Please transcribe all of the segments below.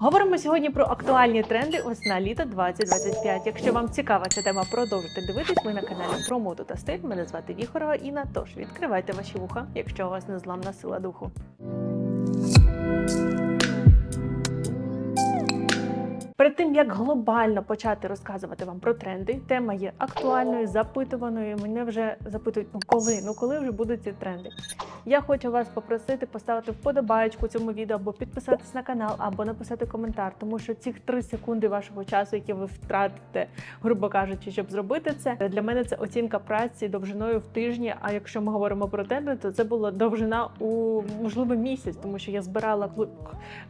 Говоримо сьогодні про актуальні тренди весна літа 2025. Якщо вам цікава ця тема, продовжуйте дивитись. Ми на каналі про моду та стиль. Мене звати Віхорова Інна. Тож відкривайте ваші вуха, якщо у вас незламна сила духу. Перед тим як глобально почати розказувати вам про тренди, тема є актуальною, запитуваною. Мене вже запитують, ну коли, ну коли вже будуть ці тренди. Я хочу вас попросити поставити вподобайку цьому відео або підписатись на канал, або написати коментар, тому що ці 3 секунди вашого часу, які ви втратите, грубо кажучи, щоб зробити це, для мене це оцінка праці довжиною в тижні. А якщо ми говоримо про тренди, то це була довжина у можливо місяць, тому що я збирала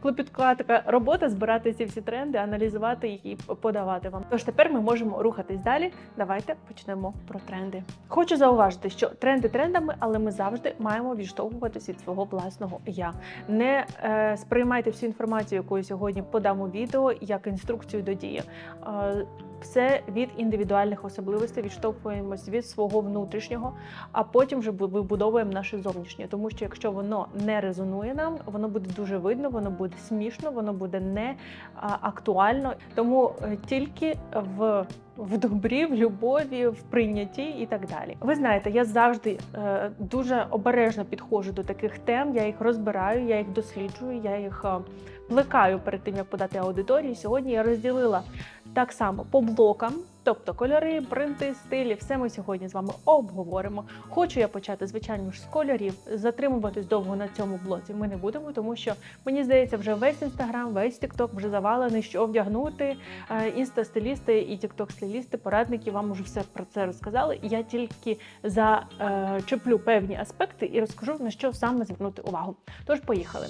клопітка така робота збирати ці всі тренди, аналізувати їх і подавати вам. Тож тепер ми можемо рухатись далі. Давайте почнемо про тренди. Хочу зауважити, що тренди трендами, але ми завжди маємо відштовхуватися від свого власного я. Не е, сприймайте всю інформацію, яку я сьогодні подам у відео, як інструкцію до дії. Е, все від індивідуальних особливостей відштовхуємось від свого внутрішнього, а потім вже вибудовуємо наше зовнішнє. Тому що якщо воно не резонує нам, воно буде дуже видно, воно буде смішно, воно буде не актуально. Тому е, тільки в в добрі, в любові, в прийнятті і так далі. Ви знаєте, я завжди е, дуже обережно підходжу до таких тем. Я їх розбираю, я їх досліджую, я їх е, плекаю перед тим, як подати аудиторії. Сьогодні я розділила так само по блокам, тобто кольори, принти, стилі, все ми сьогодні з вами обговоримо. Хочу я почати, звичайно ж, з кольорів. Затримуватись довго на цьому блоці ми не будемо, тому що мені здається, вже весь інстаграм, весь тікток вже завалений, що вдягнути. Е, Інста-стилісти і тікток-стилісти, порадники вам уже все про це розказали. Я тільки зачеплю певні аспекти і розкажу на що саме звернути увагу. Тож поїхали.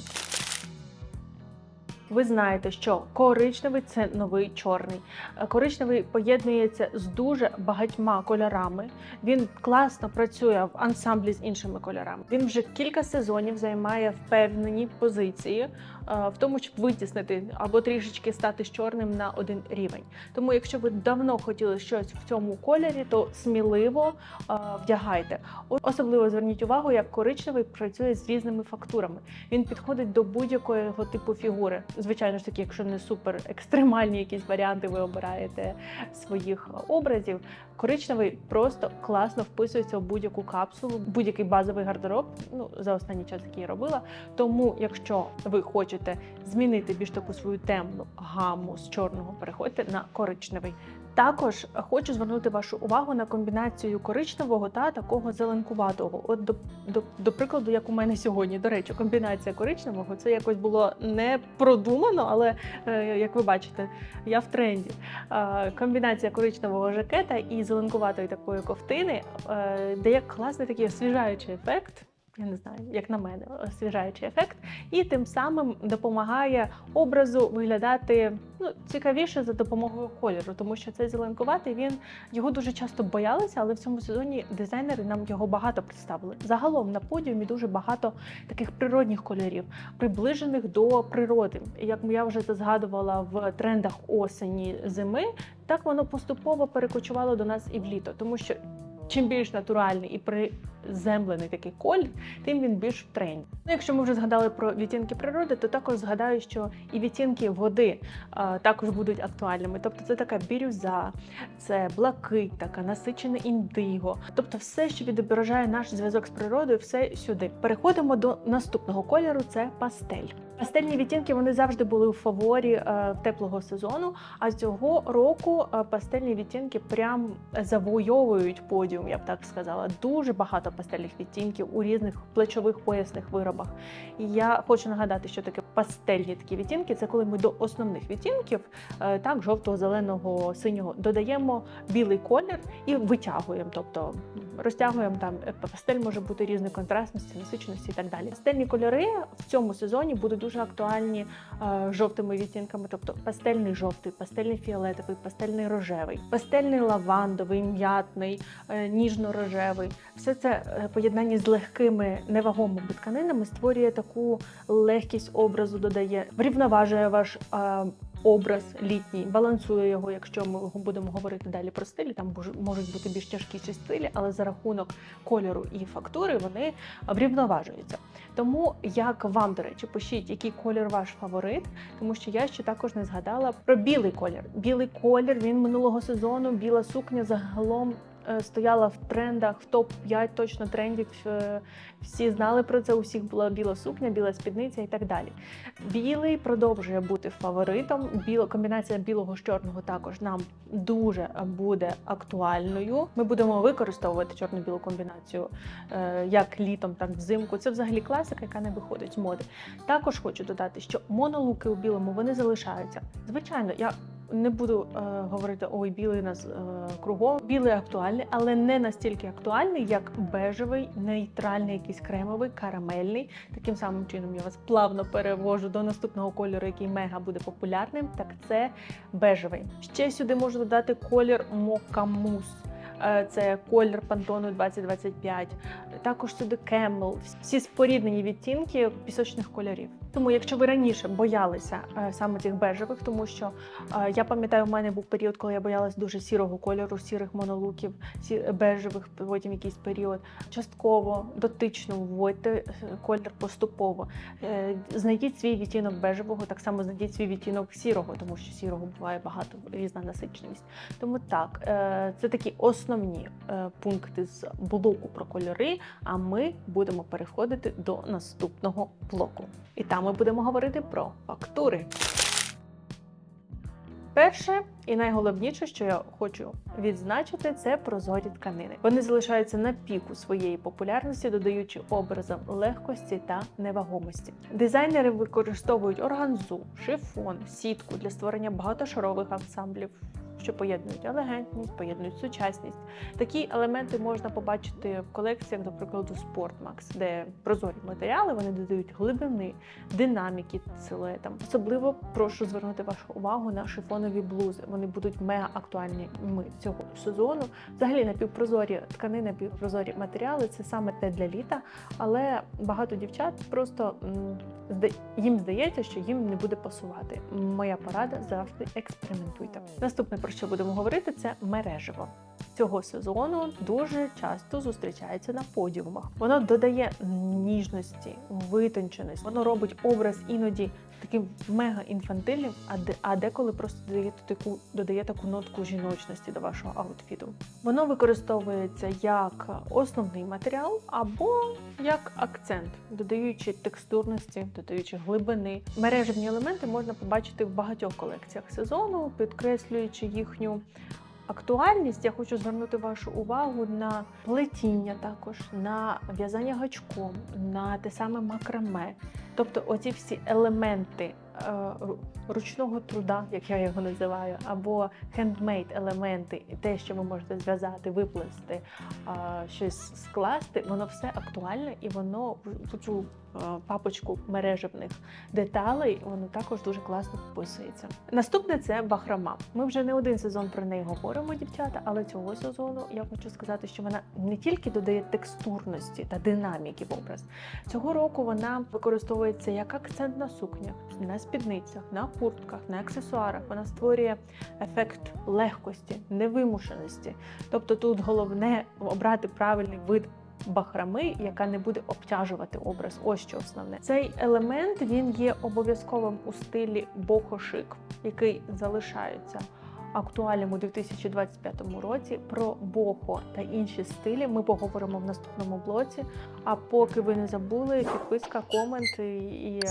Ви знаєте, що коричневий це новий чорний. Е, Коричневий поєднується з дуже багатьма кольорами. Він класно працює в ансамблі з іншими кольорами. Він вже кілька сезонів займає впевнені позиції е, в тому, щоб витіснити або трішечки стати з чорним на один рівень. Тому, якщо ви давно хотіли щось в цьому кольорі, то сміливо е, вдягайте. Особливо зверніть увагу, як коричневий працює з різними фактурами. Він підходить до будь-якого типу фігури. Звичайно ж таки, якщо не супер екстремальні якісь варіанти, ви обираєте своїх образів. Коричневий просто класно вписується в будь-яку капсулу, будь-який базовий гардероб. Ну за останній час який я робила. Тому, якщо ви хочете змінити більш таку свою темну гаму з чорного, переходьте на коричневий. Також хочу звернути вашу увагу на комбінацію коричневого та такого зеленкуватого. От до, до, до прикладу, як у мене сьогодні. До речі, комбінація коричневого це якось було не продумано, але е, як ви бачите, я в тренді. Е, комбінація коричневого жакета і зеленкуватої такої ковтини е, дає класний такий освіжаючий ефект. Я не знаю, як на мене, освіжаючий ефект, і тим самим допомагає образу виглядати ну, цікавіше за допомогою кольору, тому що цей зеленкуватий він його дуже часто боялися, але в цьому сезоні дизайнери нам його багато представили. Загалом на подіумі дуже багато таких природних кольорів, приближених до природи. Як я вже це згадувала в трендах осені зими, так воно поступово перекочувало до нас і в літо, тому що. Чим більш натуральний і приземлений такий колір, тим він більш в. Ну, якщо ми вже згадали про відтінки природи, то також згадаю, що і відтінки води а, також будуть актуальними. Тобто це така бірюза, це блакить, така насичене індиго. Тобто, все, що відображає наш зв'язок з природою, все сюди. Переходимо до наступного кольору. Це пастель. Пастельні відтінки вони завжди були у фаворі е, теплого сезону. А цього року е, пастельні відтінки прям завойовують подіум, я б так сказала. Дуже багато пастельних відтінків у різних плечових поясних виробах. І я хочу нагадати, що таке пастельні такі відтінки. Це коли ми до основних відтінків, е, так жовтого, зеленого, синього, додаємо білий колір і витягуємо, тобто розтягуємо там е, пастель може бути різної контрастності, насиченості і так далі. Пастельні кольори в цьому сезоні будуть дуже актуальні е, жовтими відтінками, тобто пастельний жовтий, пастельний фіолетовий, пастельний рожевий, пастельний лавандовий, м'ятний, ніжно-рожевий. Все це е, поєднання з легкими невагомими тканинами створює таку легкість образу, додає, врівноважує ваш е, образ літній, балансує його, якщо ми будемо говорити далі про стилі, там можуть бути більш тяжкіші стилі, але за рахунок кольору і фактури вони врівноважуються. Тому як вам, до речі, пишіть, який колір ваш фаворит, тому що я ще також не згадала про білий колір. Білий колір він минулого сезону, біла сукня загалом. Е, Стояла в трендах в топ 5 точно трендів. е, Всі знали про це. У всіх була біла сукня, біла спідниця і так далі. Білий продовжує бути фаворитом. Біло комбінація білого з чорного також нам дуже буде актуальною. Ми будемо використовувати чорно-білу комбінацію е, як літом, так взимку. Це взагалі класика, яка не виходить з моди. Також хочу додати, що монолуки у білому вони залишаються. Звичайно, я. Не буду е, говорити ой, білий нас е, кругом. Білий актуальний, але не настільки актуальний, як бежевий, нейтральний, якийсь кремовий, карамельний. Таким самим чином я вас плавно перевожу до наступного кольору, який мега буде популярним. Так це бежевий. Ще сюди можу додати колір Мокамус. Е, Це колір Пантону 2025. Також сюди Camel. Всі споріднені відтінки пісочних кольорів. Тому, якщо ви раніше боялися е, саме цих бежевих, тому що е, я пам'ятаю, у мене був період, коли я боялась дуже сірого кольору, сірих монолуків, сі, бежевих, потім якийсь період. Частково дотично вводьте е, колір поступово. Знайдіть свій відтінок бежевого, так само знайдіть свій відтінок сірого, тому що сірого буває багато різна насиченість. Тому так, це такі основні пункти з блоку про кольори. А ми будемо переходити до наступного блоку. І там ми будемо говорити про фактури. Перше і найголовніше, що я хочу відзначити, це прозорі тканини. Вони залишаються на піку своєї популярності, додаючи образам легкості та невагомості. Дизайнери використовують органзу, шифон, сітку для створення багатошарових ансамблів. Що поєднують елегантність, поєднують сучасність. Такі елементи можна побачити в колекціях, до прикладу, Sportmax, де прозорі матеріали вони додають глибини, динаміки силуетам. Особливо прошу звернути вашу увагу на шифонові блузи. Вони будуть мега актуальні цього сезону. Взагалі напівпрозорі тканини, напівпрозорі матеріали це саме те для літа, але багато дівчат просто їм здається, що їм не буде пасувати. Моя порада завжди експериментуйте. Наступне про що будемо говорити, це мережево. Цього сезону дуже часто зустрічається на подіумах. Воно додає ніжності, витонченості. Воно робить образ іноді таким мега інфантильним, а де а деколи просто додає таку додає таку нотку жіночності до вашого аутфіту. Воно використовується як основний матеріал або як акцент, додаючи текстурності, додаючи глибини. Мережевні елементи можна побачити в багатьох колекціях сезону, підкреслюючи їхню актуальність, я хочу звернути вашу увагу на плетіння також, на в'язання гачком, на те саме макраме. Тобто, оці всі елементи е, ручного труда, як я його називаю, або хендмейд елементи, те, що ви можете зв'язати, виплести, щось скласти, воно все актуальне і воно в- цю папочку мережевних деталей, воно також дуже класно вписується. Наступне це бахрома. Ми вже не один сезон про неї говоримо, дівчата, але цього сезону я хочу сказати, що вона не тільки додає текстурності та динаміки в образ. Цього року вона використовується як акцентна сукня на спідницях, на куртках, на аксесуарах. Вона створює ефект легкості, невимушеності. Тобто тут головне обрати правильний вид бахрами, яка не буде обтяжувати образ. Ось що основне. Цей елемент він є обов'язковим у стилі бохо-шик, який залишається актуальним у 2025 році. Про бохо та інші стилі ми поговоримо в наступному блоці. А поки ви не забули, підписка, комент і, е,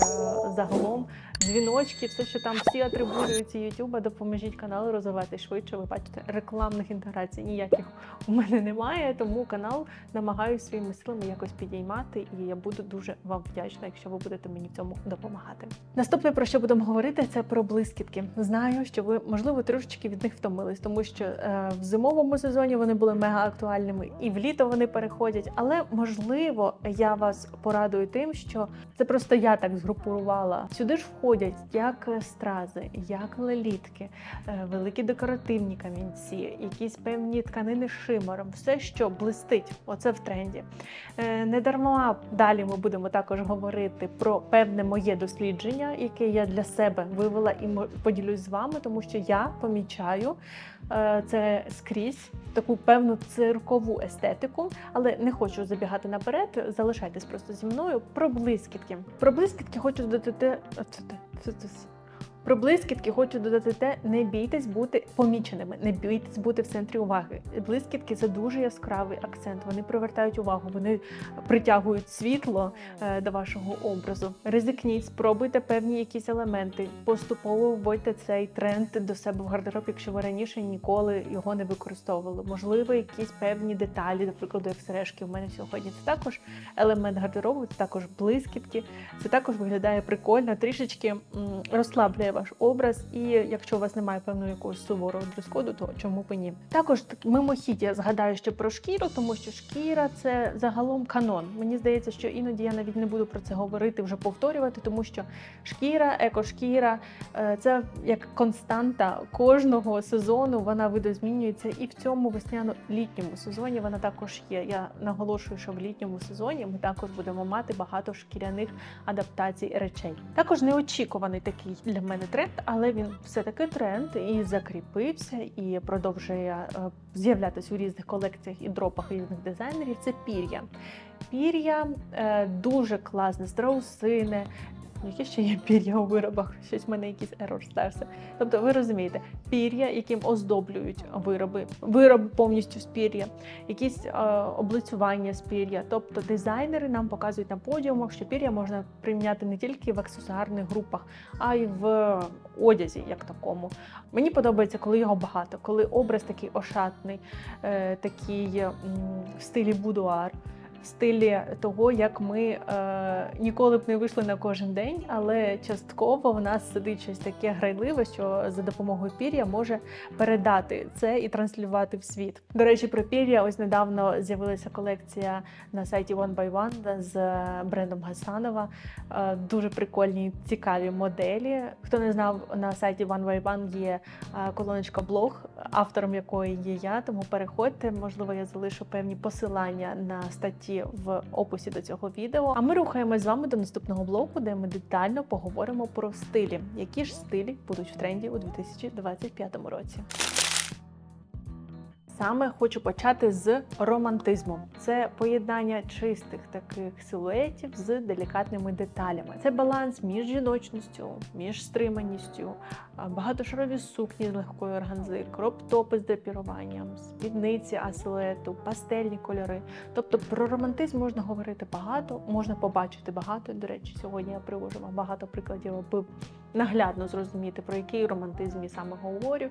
загалом дзвіночки, все, що там всі атрибуції Ютуба, допоможіть каналу розвивати швидше. Ви бачите, рекламних інтеграцій ніяких у мене немає, тому канал намагаюся своїми силами якось підіймати, і я буду дуже вам вдячна, якщо ви будете мені в цьому допомагати. Наступне про що будемо говорити, це про блискітки. Знаю, що ви можливо трошечки від них втомились, тому що е, в зимовому сезоні вони були мега актуальними, і в літо вони переходять. Але можливо, я вас порадую тим, що це просто я так згрупувала. Сюди ж входять як стрази, як лелітки, е, великі декоративні камінці, якісь певні тканини шимером, все, що блистить, оце в тренді. Е, Не дарма далі ми будемо також говорити про певне моє дослідження, яке я для себе вивела і поділюсь з вами, тому що я помічаю е, це скрізь таку певну циркову естетику, але не хочу забігати наперед. Залишайтесь просто зі мною. Про блискітки. Про блискітки хочу додати Про блискітки хочу додати те, не бійтесь бути поміченими, не бійтесь бути в центрі уваги. Блискітки це дуже яскравий акцент. Вони привертають увагу, вони притягують світло е, до вашого образу. Ризикніть, спробуйте певні якісь елементи. Поступово вводьте цей тренд до себе в гардероб, якщо ви раніше ніколи його не використовували. Можливо, якісь певні деталі, наприклад, як сережки в мене сьогодні. Це також елемент гардеробу, це також блискітки. Це також виглядає прикольно, трішечки розслаблює ваш образ. І якщо у вас немає певного якогось суворого дрес-коду, то чому б і ні? Також мимохідь я згадаю ще про шкіру, тому що шкіра це загалом канон. Мені здається, що іноді я навіть не буду про це говорити, вже повторювати, тому що шкіра, екошкіра е, це як константа кожного сезону. Вона видозмінюється, і в цьому весняно-літньому сезоні вона також є. Я наголошую, що в літньому сезоні ми також будемо мати багато шкіряних адаптацій речей. Також неочікуваний такий для мене тренд, але він все таки тренд і закріпився, і продовжує е, з'являтися у різних колекціях і дропах різних дизайнерів. Це пір'я. Пір'я е, дуже класне, страусине. Які ще є пір'я у виробах? Щось в мене якийсь ерор стався. Тобто, ви розумієте, пір'я, яким оздоблюють вироби, вироби повністю з пір'я, якісь е, облицювання з пір'я. Тобто дизайнери нам показують на подіумах, що пір'я можна приміняти не тільки в аксесуарних групах, а й в одязі, як такому. Мені подобається, коли його багато, коли образ такий ошатний, е, такий в стилі будуар. В стилі того, як ми е, ніколи б не вийшли на кожен день, але частково в нас сидить щось таке грайливе, що за допомогою пір'я може передати це і транслювати в світ. До речі, про пір'я ось недавно з'явилася колекція на сайті One by One з брендом Гасанова. Е, дуже прикольні, цікаві моделі. Хто не знав, на сайті One by One є е, колоночка блог, автором якої є я. Тому переходьте. Можливо, я залишу певні посилання на статті в описі до цього відео. А ми рухаємось з вами до наступного блоку, де ми детально поговоримо про стилі, які ж стилі будуть в тренді у 2025 році. Саме хочу почати з романтизму. Це поєднання чистих таких силуетів з делікатними деталями. Це баланс між жіночністю, між стриманістю, багатошарові сукні з легкої органзи, кроп-топи з драпіруванням, спідниці асилуету, пастельні кольори. Тобто про романтизм можна говорити багато, можна побачити багато. До речі, сьогодні я привожу вам багато прикладів, аби наглядно зрозуміти, про який романтизм я саме говорю.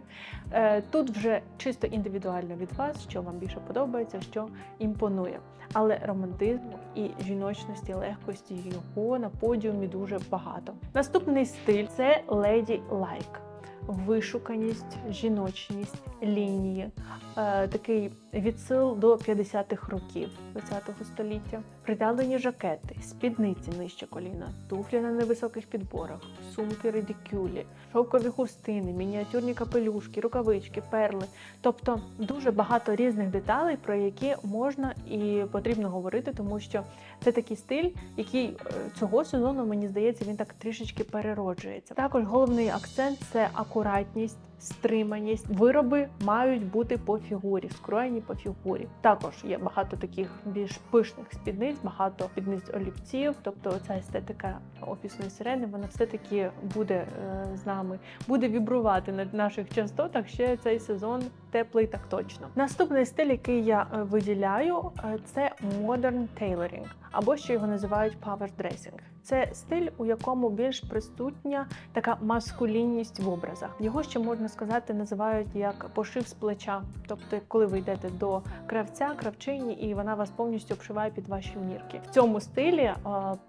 Е, Тут вже чисто індивідуально від вас, що вам більше подобається, що імпонує. Але романтизму і жіночності, легкості його на подіумі дуже багато. Наступний стиль це леді лайк. Вишуканість, жіночність, лінії, е, такий відсил до 50-х років ХХ століття, приталені жакети, спідниці нижче коліна, туфлі на невисоких підборах, сумки редикюлі, шовкові хустини, мініатюрні капелюшки, рукавички, перли. Тобто дуже багато різних деталей, про які можна і потрібно говорити, тому що це такий стиль, який е, цього сезону, мені здається, він так трішечки перероджується. Також головний акцент це акуратність. Стриманість вироби мають бути по фігурі, скроєні по фігурі. Також є багато таких більш пишних спідниць, багато спідниць олівців. Тобто, ця естетика офісної сирени, вона все таки буде е, з нами, буде вібрувати на наших частотах ще цей сезон теплий, так точно. Наступний стиль, який я е, виділяю, е, це modern tailoring, або ще його називають power dressing. Це стиль, у якому більш присутня така маскулінність в образах. Його ще можна сказати, називають як пошив з плеча. Тобто, коли ви йдете до кравця, кравчині, і вона вас повністю обшиває під ваші мірки. В цьому стилі е,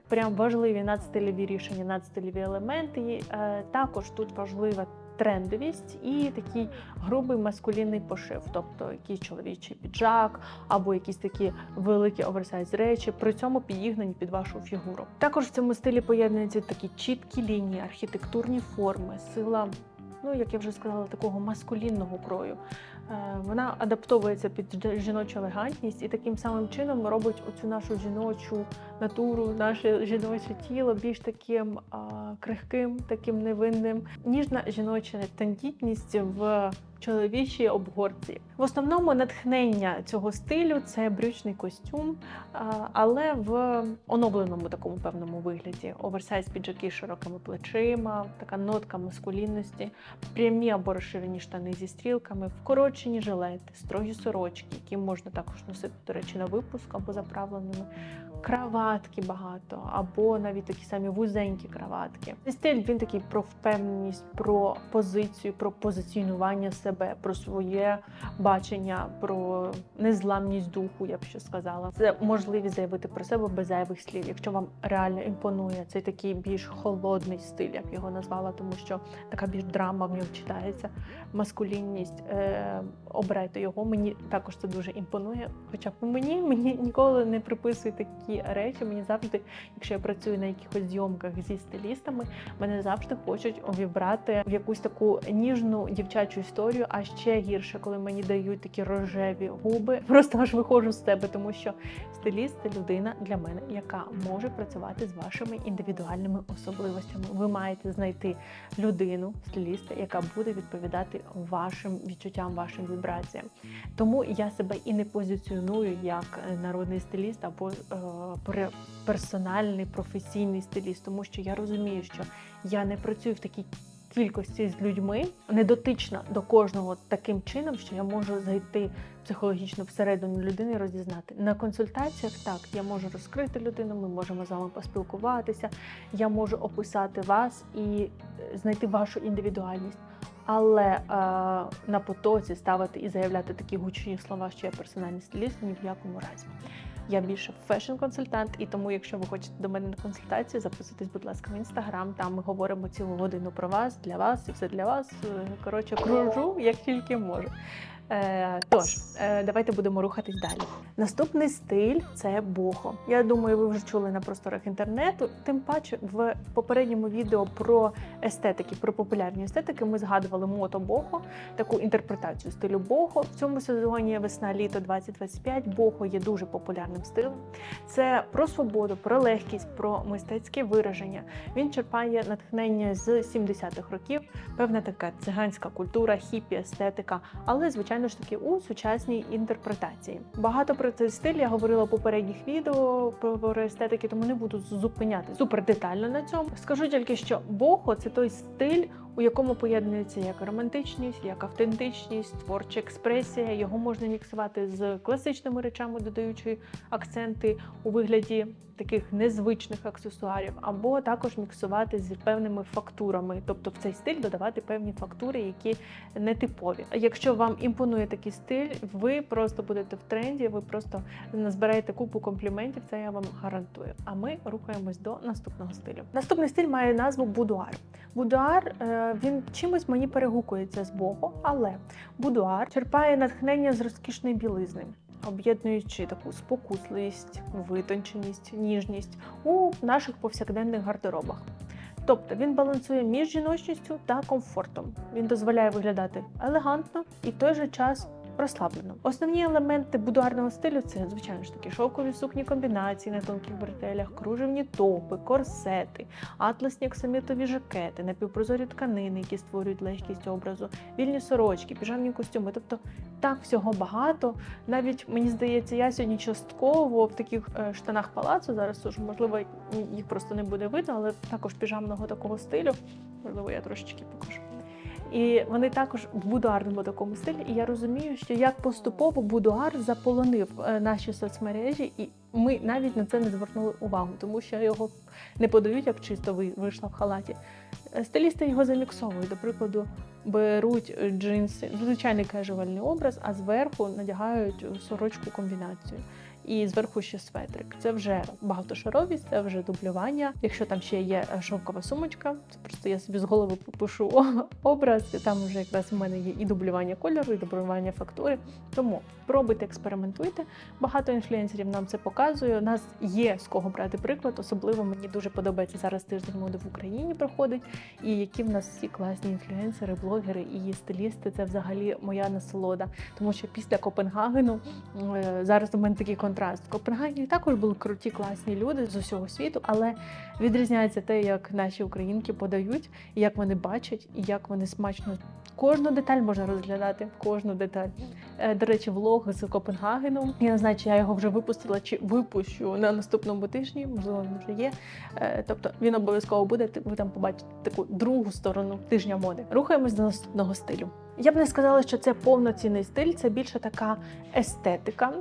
прям важливі надстильові рішення, надстильові елементи. І, також тут важлива трендовість і такий грубий маскулінний пошив, тобто якийсь чоловічий піджак або якісь такі великі оверсайз речі, при цьому підігнані під вашу фігуру. Також в цьому стилі поєднуються такі чіткі лінії, архітектурні форми, сила. Ну, як я вже сказала, такого маскулінного крою. Е, Вона адаптовується під жіночу елегантність і таким самим чином робить оцю нашу жіночу натуру, наше жіноче тіло більш таким а, крихким, таким невинним. Ніжна жіноча тендітність в чоловічій обгорці. В основному натхнення цього стилю це брючний костюм, але в оновленому такому певному вигляді. Оверсайз піджаки з широкими плечима, така нотка маскулінності, прямі або розширені штани зі стрілками, вкорочені жилети, строгі сорочки, які можна також носити, до речі, на випуск або заправленими. Краватки багато, або навіть такі самі вузенькі краватки. Цей стиль він такий про впевненість, про позицію, про позиціонування себе, про своє бачення, про незламність духу, я б ще сказала. Це можливість заявити про себе без зайвих слів. Якщо вам реально імпонує цей такий більш холодний стиль, я б його назвала, тому що така більш драма в ньому читається, маскулінність. Е, обирайте його. Мені також це дуже імпонує. Хоча б мені мені ніколи не приписують такі речі. Мені завжди, якщо я працюю на якихось зйомках зі стилістами, мене завжди хочуть увібрати в якусь таку ніжну дівчачу історію. А ще гірше, коли мені дають такі рожеві губи. Просто аж виходжу з себе, тому що стиліст це людина для мене, яка може працювати з вашими індивідуальними особливостями. Ви маєте знайти людину, стиліста, яка буде відповідати вашим відчуттям, вашим вібраціям. Тому я себе і не позиціоную як народний стиліст або е, персональний професійний стиліст, тому що я розумію, що я не працюю в такій кількості з людьми, не дотична до кожного таким чином, що я можу зайти психологічно всередину людини і розізнати. На консультаціях так я можу розкрити людину, ми можемо з вами поспілкуватися, я можу описати вас і е, знайти вашу індивідуальність. Але е, на потоці ставити і заявляти такі гучні слова, що я персональний стиліст, ні в якому разі. Я більше фешн-консультант, і тому, якщо ви хочете до мене на консультацію, записуйтесь, будь ласка, в інстаграм. Там ми говоримо цілу годину про вас, для вас і все для вас. Е, Коротше, кружу як тільки можу. Е, тож, е, давайте будемо рухатись далі. Наступний стиль це бохо. Я думаю, ви вже чули на просторах інтернету. Тим паче, в попередньому відео про естетики, про популярні естетики, ми згадували мото бохо, таку інтерпретацію стилю бохо. В цьому сезоні весна-літо 2025 бохо є дуже популярним стилем. Це про свободу, про легкість, про мистецьке вираження. Він черпає натхнення з 70-х років, певна така циганська культура, хіпі, естетика, але звичайно ж таки у сучасній інтерпретації. Багато про цей стиль я говорила в попередніх відео про естетики, тому не буду зупиняти супер детально на цьому. Скажу тільки, що бохо це той стиль, у якому поєднується як романтичність, як автентичність, творча експресія. Його можна міксувати з класичними речами, додаючи акценти у вигляді таких незвичних аксесуарів, або також міксувати з певними фактурами, тобто в цей стиль додавати певні фактури, які нетипові. Якщо вам імпонує такий стиль, ви просто будете в тренді, ви просто назбираєте купу компліментів. Це я вам гарантую. А ми рухаємось до наступного стилю. Наступний стиль має назву будуар. Будуар е, він чимось мені перегукується з богу, але будуар черпає натхнення з розкішної білизни. Об'єднуючи таку спокусливість, витонченість, ніжність у наших повсякденних гардеробах. Тобто він балансує між жіночністю та комфортом. Він дозволяє виглядати елегантно і в той же час розслаблено. Основні елементи будуарного стилю це, звичайно ж таки, шовкові сукні комбінації на тонких бретелях, кружевні топи, корсети, атласні оксамитові жакети, напівпрозорі тканини, які створюють легкість образу, вільні сорочки, піжамні костюми. Тобто так всього багато. Навіть мені здається, я сьогодні частково в таких е, штанах палацу зараз уже, можливо, їх просто не буде видно, але також піжамного такого стилю. Можливо, я трошечки покажу. І вони також в будуарному такому стилі. І я розумію, що як поступово будуар заполонив е, наші соцмережі, і ми навіть на це не звернули увагу, тому що його не подають як чисто ви- вийшла в халаті. Е, Стилісти його заміксовують. До прикладу, беруть джинси, звичайний кежувальний образ, а зверху надягають сорочку комбінацію. І зверху ще светрик. Це вже багатошаровість, це вже дублювання. Якщо там ще є е, шовкова сумочка, це просто я собі з голови попишу образ. і Там вже якраз у мене є і дублювання кольору, і дублювання фактури. Тому пробуйте, експериментуйте. Багато інфлюенсерів нам це показує. У нас є з кого брати приклад. Особливо мені дуже подобається зараз тиждень моди в Україні проходить. І які в нас всі класні інфлюенсери, блогери і стилісти. Це взагалі моя насолода. Тому що після Копенгагену е, зараз у мене такий контраст. В Копенгагені також були круті, класні люди з усього світу, але відрізняється те, як наші українки подають, як вони бачать, і як вони смачно. Кожну деталь можна розглядати, кожну деталь. Е, До речі, влог з Копенгагену. Я не знаю, чи я його вже випустила, чи випущу на наступному тижні. Можливо, він вже є. Е, Тобто він обов'язково буде. Ви там побачите таку другу сторону тижня моди. Рухаємось до наступного стилю. Я б не сказала, що це повноцінний стиль, це більше така естетика.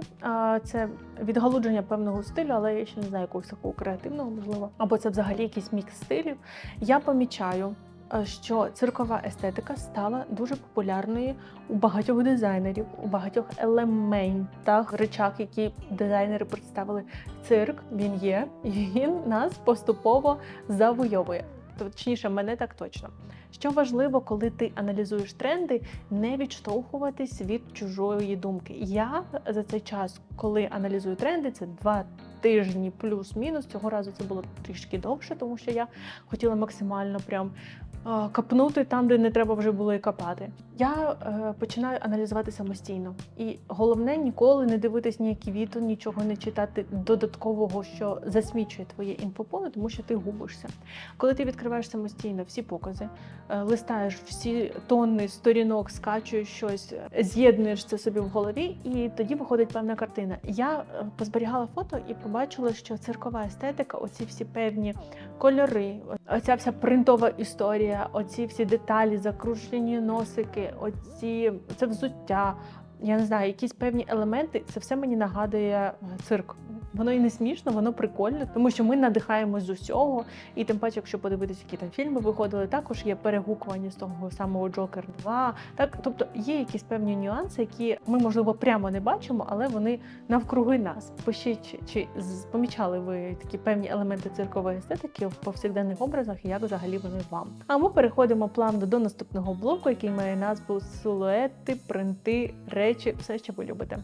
Це відгалудження певного стилю, але я ще не знаю якогось такого креативного, можливо. Або це взагалі якийсь мікс стилів. Я помічаю. е, Що циркова естетика стала дуже популярною у багатьох дизайнерів, у багатьох елементах, речах, які дизайнери представили. Цирк він є, і він нас поступово завойовує. Точніше, мене так точно. Що важливо, коли ти аналізуєш тренди, не відштовхуватись від чужої думки. Я за цей час, коли аналізую тренди, це два тижні плюс-мінус. Цього разу це було трішки довше, тому що я хотіла максимально прям капнути там, де не треба вже було і копати. Я е, починаю аналізувати самостійно. І головне ніколи не дивитись ніякі відео, нічого не читати додаткового, що засмічує твоє інфополе, тому що ти губишся. Коли ти відкриваєш самостійно всі покази, е, листаєш всі тонни сторінок, скачуєш щось, з'єднуєш це собі в голові, і тоді виходить певна картина. Я е, позберігала фото і побачила, що циркова естетика, оці всі певні кольори, оця вся принтова історія, оці всі деталі, закручені носики, оці це взуття. Я не знаю, якісь певні елементи, це все мені нагадує е, цирк. Воно і не смішно, воно прикольно, тому що ми надихаємось з усього. І тим паче, якщо подивитися, які там фільми виходили, також є перегукування з того самого Джокер 2. Так, тобто є якісь певні нюанси, які ми можливо прямо не бачимо, але вони навкруги нас. Пишіть, чи помічали ви такі певні елементи циркової естетики в повсякденних образах, як взагалі вони вам. А ми переходимо плавно до наступного блоку, який має назву силуети, принти, речі, все, що ви любите.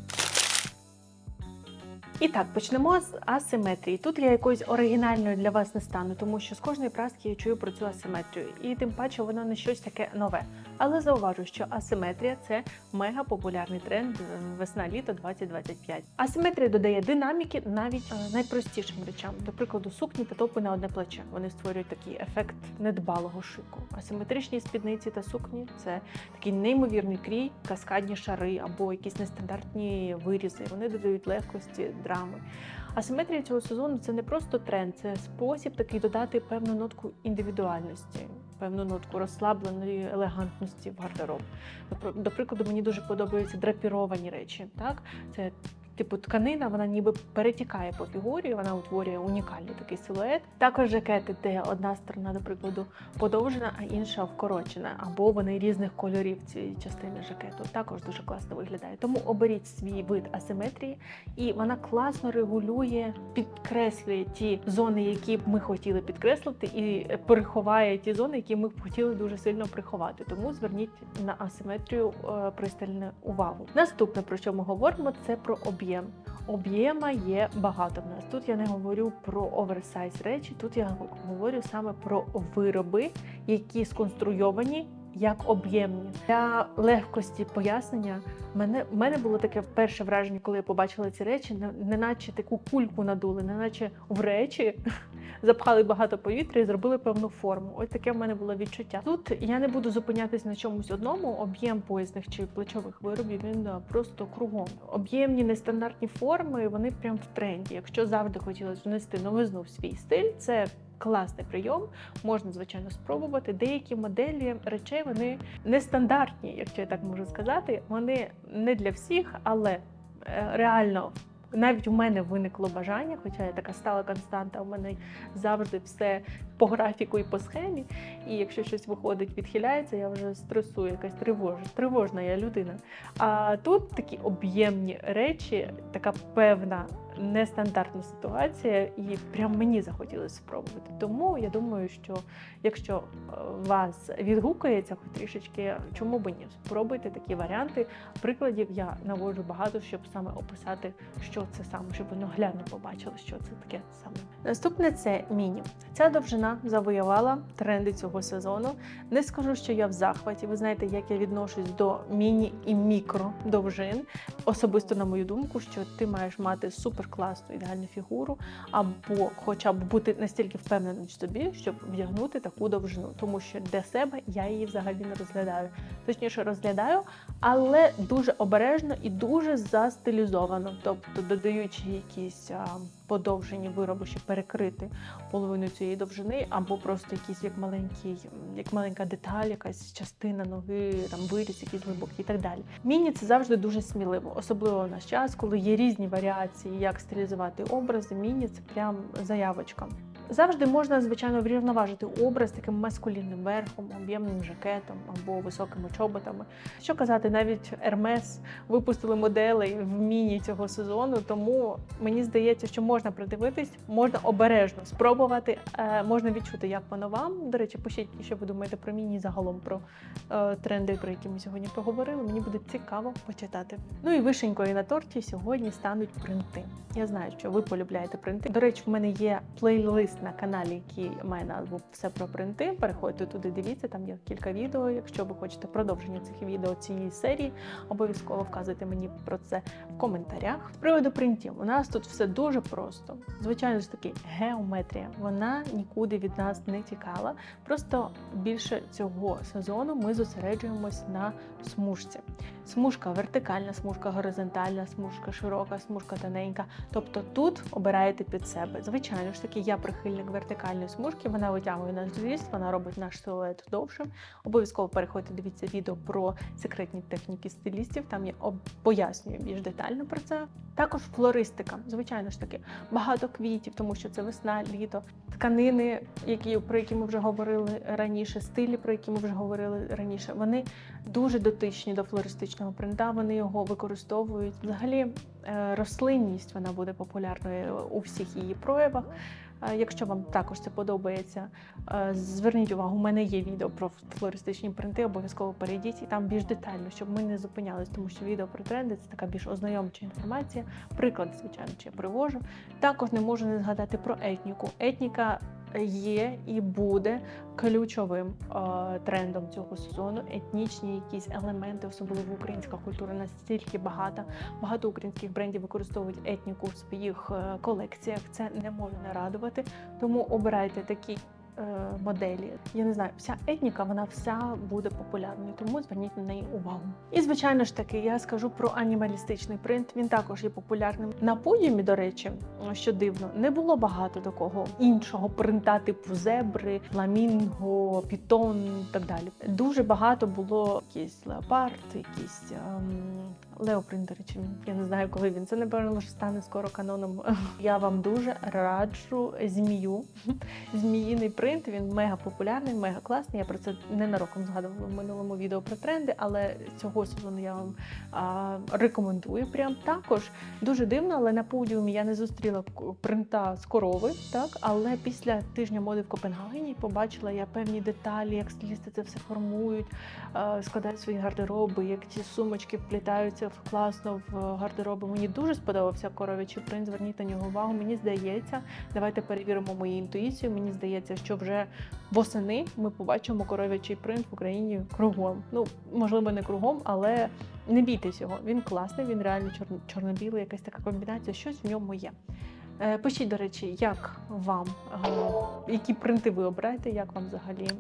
І так, почнемо з асиметрії. Тут я якоюсь оригінальною для вас не стану, тому що з кожної праски я чую про цю асиметрію, і тим паче вона не щось таке нове. Але зауважу, що асиметрія це мега популярний тренд е, весна-літо 2025. Асиметрія додає динаміки навіть е, найпростішим речам, до прикладу, сукні та топи на одне плече. Вони створюють такий ефект недбалого шику. Асиметричні спідниці та сукні це такий неймовірний крій, каскадні шари або якісь нестандартні вирізи. Вони додають легкості, драми. Асиметрія цього сезону це не просто тренд, це спосіб такий додати певну нотку індивідуальності, певну нотку розслабленої елегантності в гардероб. До прикладу, мені дуже подобаються драпіровані речі. Так, це типу тканина, вона ніби перетікає по фігурі, вона утворює унікальний такий силует. Також жакети, де одна сторона, до прикладу, подовжена, а інша вкорочена, або вони різних кольорів цієї частини жакету. Також дуже класно виглядає. Тому оберіть свій вид асиметрії, і вона класно регулює, підкреслює ті зони, які б ми хотіли підкреслити, і приховає ті зони, які ми б хотіли дуже сильно приховати. Тому зверніть на асиметрію е, пристальну увагу. Наступне, про що ми говоримо, це про об'єм. Об'єма є багато в нас. Тут я не говорю про оверсайз речі, тут я говорю саме про вироби, які сконструйовані як об'ємні. Для легкості пояснення мене в мене було таке перше враження, коли я побачила ці речі, не- неначе таку кульку надули, неначе в речі запхали багато повітря і зробили певну форму. Ось таке в мене було відчуття. Тут я не буду зупинятись на чомусь одному. Об'єм поясних чи плечових виробів він просто кругом. Об'ємні нестандартні форми, вони прям в тренді. Якщо завжди хотілося внести новизну в свій стиль, це класний прийом. Можна звичайно спробувати. Деякі моделі речей вони нестандартні, якщо я так можу сказати. Вони не для всіх, але е, реально. Навіть у мене виникло бажання, хоча я така стала константа, у мене завжди все по графіку і по схемі. І якщо щось виходить, відхиляється, я вже стресую, якась тривожна, тривожна я людина. А тут такі об'ємні речі, така певна нестандартна ситуація, і прям мені захотілося спробувати. Тому я думаю, що якщо е, вас відгукується хоч трішечки, чому би ні? Спробуйте такі варіанти. Прикладів я наводжу багато, щоб саме описати, що це саме, щоб ви наглядно побачили, що це таке саме. Наступне це міні. Ця довжина завоювала тренди цього сезону. Не скажу, що я в захваті. Ви знаєте, як я відношусь до міні і мікро довжин. Особисто, на мою думку, що ти маєш мати суперкласну ідеальну фігуру, або хоча б бути настільки впевненим в собі, щоб вдягнути таку довжину. Тому що для себе я її взагалі не розглядаю. Точніше, розглядаю, але дуже обережно і дуже застилізовано. Тобто, додаючи якісь подовжені вироби, щоб перекрити половину цієї довжини, або просто якісь як маленький, як маленька деталь, якась частина ноги, там виріс, якийсь глибокий і так далі. Міні це завжди дуже сміливо, особливо в наш час, коли є різні варіації, як стилізувати образи. Міні це прям заявочка. Завжди можна, звичайно, врівноважити образ таким маскулінним верхом, об'ємним жакетом або високими чоботами. Що казати, навіть Hermes випустили моделей в міні цього сезону, тому мені здається, що можна придивитись, можна обережно спробувати, е, можна відчути, як воно вам. До речі, пишіть, що ви думаєте про міні загалом про е, тренди, про які ми сьогодні поговорили. Мені буде цікаво почитати. Ну і вишенькою на торті сьогодні стануть принти. Я знаю, що ви полюбляєте принти. До речі, в мене є плейлист на каналі, який має назву Все про принти. Переходьте туди, дивіться, там є кілька відео. Якщо ви хочете продовження цих відео цієї серії, обов'язково вказуйте мені про це в коментарях. З приводу принтів, у нас тут все дуже просто. Звичайно ж таки, геометрія. Вона нікуди від нас не тікала. Просто більше цього сезону ми зосереджуємось на смужці. Смужка вертикальна, смужка горизонтальна, смужка широка, смужка тоненька. Тобто тут обираєте під себе. Звичайно ж таки, я прихильник вертикальної смужки, вона витягує наш зріст, вона робить наш силует довшим. Обов'язково переходьте, дивіться відео про секретні техніки стилістів. Там я пояснюю більш детально про це. Також флористика, звичайно ж таки, багато квітів, тому що це весна, літо, тканини, які про які ми вже говорили раніше, стилі, про які ми вже говорили раніше. Вони дуже дотичні до флористичного принта. Вони його використовують. Взагалі, е, рослинність вона буде популярною у всіх її проявах. Е, Якщо вам також це подобається, е, зверніть увагу, у мене є відео про флористичні принти, обов'язково перейдіть і там більш детально, щоб ми не зупинялись, тому що відео про тренди це така більш ознайомча інформація. Приклад, звичайно, чи я привожу. Також не можу не згадати про етніку. Етніка є і буде ключовим е, трендом цього сезону. Етнічні якісь елементи, особливо українська культура настільки багата. Багато українських брендів використовують етніку в своїх е, колекціях. Це не може не радувати. Тому обирайте такі. Е, Моделі, я не знаю, вся етніка, вона вся буде популярною, тому зверніть на неї увагу. І звичайно ж таки, я скажу про анімалістичний принт. Він також є популярним на подіумі. До речі, що дивно, не було багато такого іншого принта, типу зебри, фламінго, пітон і так далі. Дуже багато було якийсь леопард, якийсь ем, леопринт, до речі, я не знаю, коли він. Це напевно стане скоро каноном. Я вам дуже раджу змію. Зміїний принт. Він мега популярний, мега класний. Я про це ненароком згадувала в минулому відео про тренди, але цього сезону я вам а, рекомендую. Прям також дуже дивно, але на подіумі я не зустріла принта з корови, так але після тижня моди в Копенгагені побачила я певні деталі, як стилісти це все формують, складають свої гардероби, як ці сумочки вплітаються в класно в гардероби. Мені дуже сподобався коров'ячий принт. Зверніть на нього увагу. Мені здається, давайте перевіримо мою інтуїцію. Мені здається, що вже восени ми побачимо коров'ячий принт в Україні кругом. Ну можливо, не кругом, але не бійтесь його. Він класний, він реально чорно-білий, якась така комбінація. Щось в ньому є. Е, Пишіть, до речі, як вам, е, які принти ви обираєте, як вам взагалі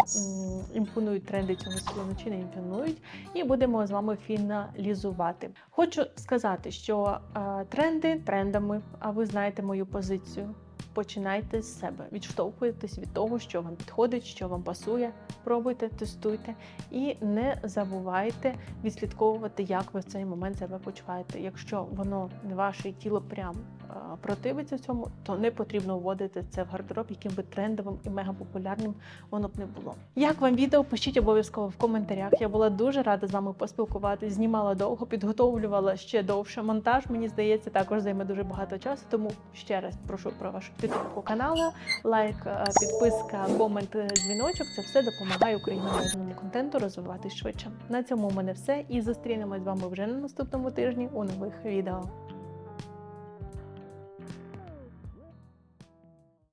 імпонують тренди цього сезону чи не імпонують, і будемо з вами фіналізувати. Хочу сказати, що е, тренди трендами, а ви знаєте мою позицію. Починайте з себе, відштовхуйтесь від того, що вам підходить, що вам пасує. Пробуйте, тестуйте і не забувайте відслідковувати, як ви в цей момент себе почуваєте. Якщо воно ваше тіло прям е, противиться цьому, то не потрібно вводити це в гардероб, яким би трендовим і мегапопулярним воно б не було. Як вам відео? Пишіть обов'язково в коментарях. Я була дуже рада з вами поспілкуватись. Знімала довго, підготовлювала ще довше. Монтаж мені здається також займе дуже багато часу. Тому ще раз прошу про вашу підтримку каналу, лайк, е, підписка, комент, е, дзвіночок. Це все допомагає україномовному контенту розвиватись швидше. На цьому у мене все. І зустрінемось з вами вже на наступному тижні у нових відео.